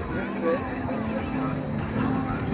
Thank you.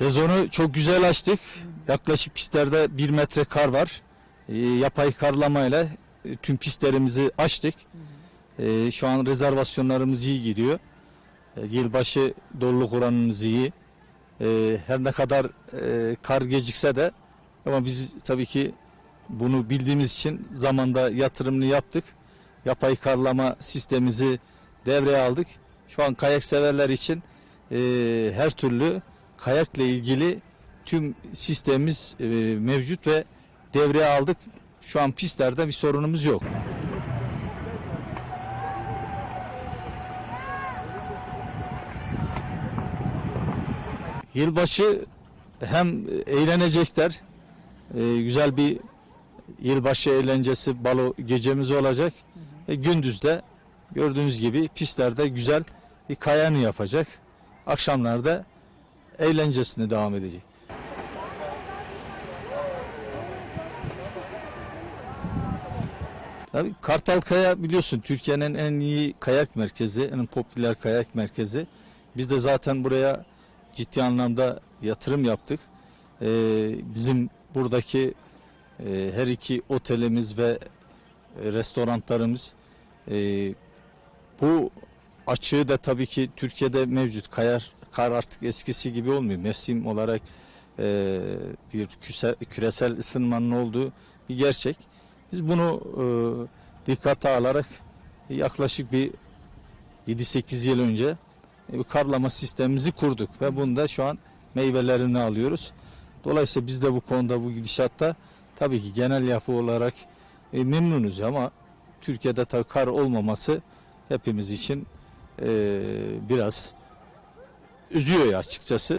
Sezonu çok güzel açtık. Yaklaşık pistlerde bir metre kar var. Ee, yapay karlamayla e, tüm pistlerimizi açtık. Ee, şu an rezervasyonlarımız iyi gidiyor. Ee, yılbaşı doluluk oranımız iyi. Ee, her ne kadar e, kar gecikse de ama biz tabii ki bunu bildiğimiz için zamanda yatırımını yaptık. Yapay karlama sistemimizi devreye aldık. Şu an kayak severler için e, her türlü kayakla ilgili tüm sistemimiz e, mevcut ve devreye aldık. Şu an pistlerde bir sorunumuz yok. Yılbaşı hem eğlenecekler, e, güzel bir yılbaşı eğlencesi balo gecemiz olacak. E, gündüz de gördüğünüz gibi pistlerde güzel bir kayanı yapacak. Akşamlarda eğlencesine devam edecek. Tabii Kartalkaya biliyorsun Türkiye'nin en iyi kayak merkezi, en popüler kayak merkezi. Biz de zaten buraya ciddi anlamda yatırım yaptık. Ee, bizim buradaki e, her iki otelimiz ve restoranlarımız e, bu açığı da tabii ki Türkiye'de mevcut. Kayar, kar artık eskisi gibi olmuyor. Mevsim olarak e, bir küse- küresel ısınmanın olduğu bir gerçek. Biz bunu e, dikkate alarak yaklaşık bir 7-8 yıl önce e, bir karlama sistemimizi kurduk ve bunda şu an meyvelerini alıyoruz. Dolayısıyla biz de bu konuda bu gidişatta tabii ki genel yapı olarak e, memnunuz ama Türkiye'de tabii kar olmaması hepimiz için e, biraz üzüyor ya açıkçası.